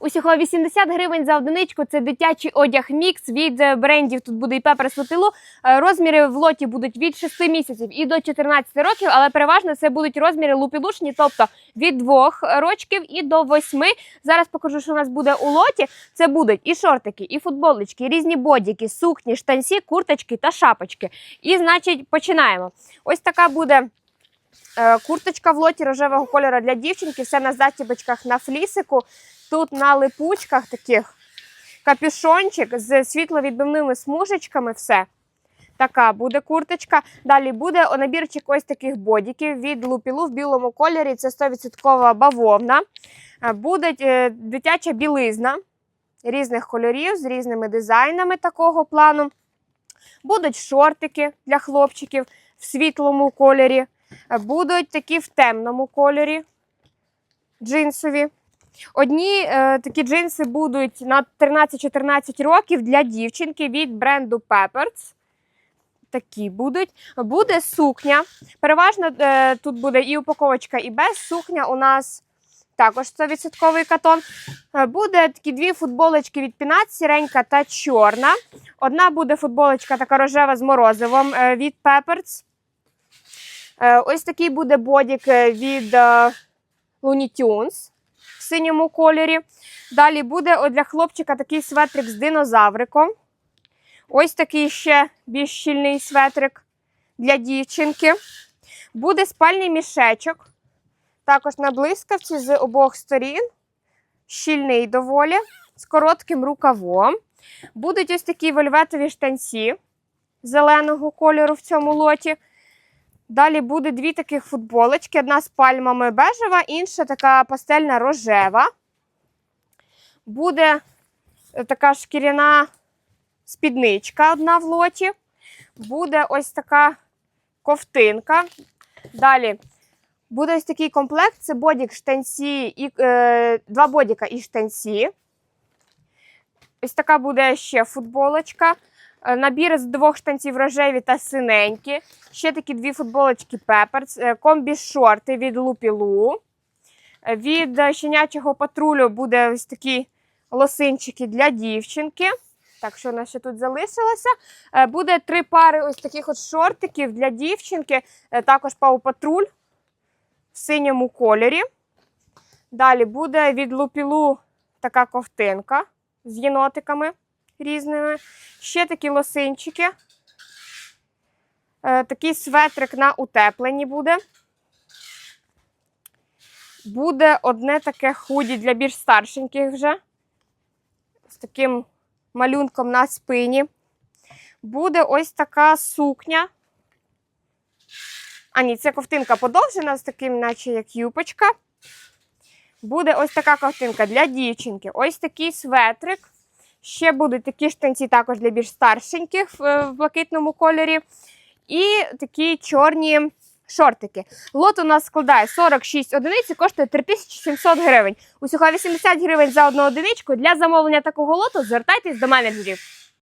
Усього 80 гривень за одиничку. Це дитячий одяг мікс від е, брендів. Тут буде і Пепер Сотилу. Е, Розміри в лоті будуть від 6 місяців і до 14 років, але переважно це будуть розміри лупілушні, тобто від 2 рочків і до 8. Зараз покажу, що у нас буде у лоті. Це будуть і шортики, і футболочки, і різні бодіки, сукні, штанці, курточки та шапочки. І, значить, починаємо. Ось така буде. Е, Курточка в лоті рожевого кольору для дівчинки, все на застібочках на флісику. Тут на липучках таких капюшончик з світловідбивними смужечками. Все. Така буде курточка. Далі буде набірчик ось таких бодіків від лупілу в білому кольорі. Це 100% бавовна. Е, Буде е, дитяча білизна різних кольорів з різними дизайнами такого плану. Будуть шортики для хлопчиків в світлому кольорі. Будуть такі в темному кольорі джинсові. Одні е, такі джинси будуть на 13-14 років для дівчинки від бренду Pepper's. Такі будуть. Буде сукня. Переважно е, тут буде і упаковочка, і без сукня. У нас також 100% катон. Е, Буде такі дві футболочки від Пінат, сіренька та чорна. Одна буде футболочка така рожева з морозивом е, від Pepper's. Е, Ось такий буде бодік е, від е, Looney Tunes в синьому кольорі. Далі буде для хлопчика такий светрик з динозавриком. Ось такий ще більш щільний светрик для дівчинки. Буде спальний мішечок. Також на блискавці з обох сторін. Щільний доволі, з коротким рукавом. Будуть ось такі вельветові штанці зеленого кольору в цьому лоті. Далі буде дві таких футболочки: одна з пальмами бежева, інша така пастельна рожева. Буде е, така шкіряна спідничка одна в лоті. Буде ось така ковтинка. Далі буде ось такий комплект: це бодік штанці і е, два бодіка і штанці. Ось така буде ще футболочка. Е, Набір з двох штанців рожеві та синенькі. Ще такі дві футболочки Пеперс, комбі-шорти від Лупілу. Е, Від е, щенячого патрулю буде ось такі лосинчики для дівчинки. Так, що у нас ще тут залишилося? Е, Буде три пари ось таких от шортиків для дівчинки. Е, Також Пау Патруль в синьому кольорі. Далі буде від Лупілу така ковтинка з єнотиками різними. Ще такі лосинчики. Е, Такий светрик на утепленні буде. Буде одне таке худі для більш старшеньких вже. З таким малюнком на спині. Буде ось така сукня. А ні, це ковтинка подовжена, з таким, наче як юпочка. Буде ось така ковтинка для дівчинки. Ось такий светрик. Ще будуть такі штанці також для більш старшеньких в, е, в блакитному кольорі. І такі чорні шортики. Лот у нас складає 46 одиниць і коштує 3700 гривень. Усього 80 гривень за одну одиничку. Для замовлення такого лоту звертайтесь до менеджерів.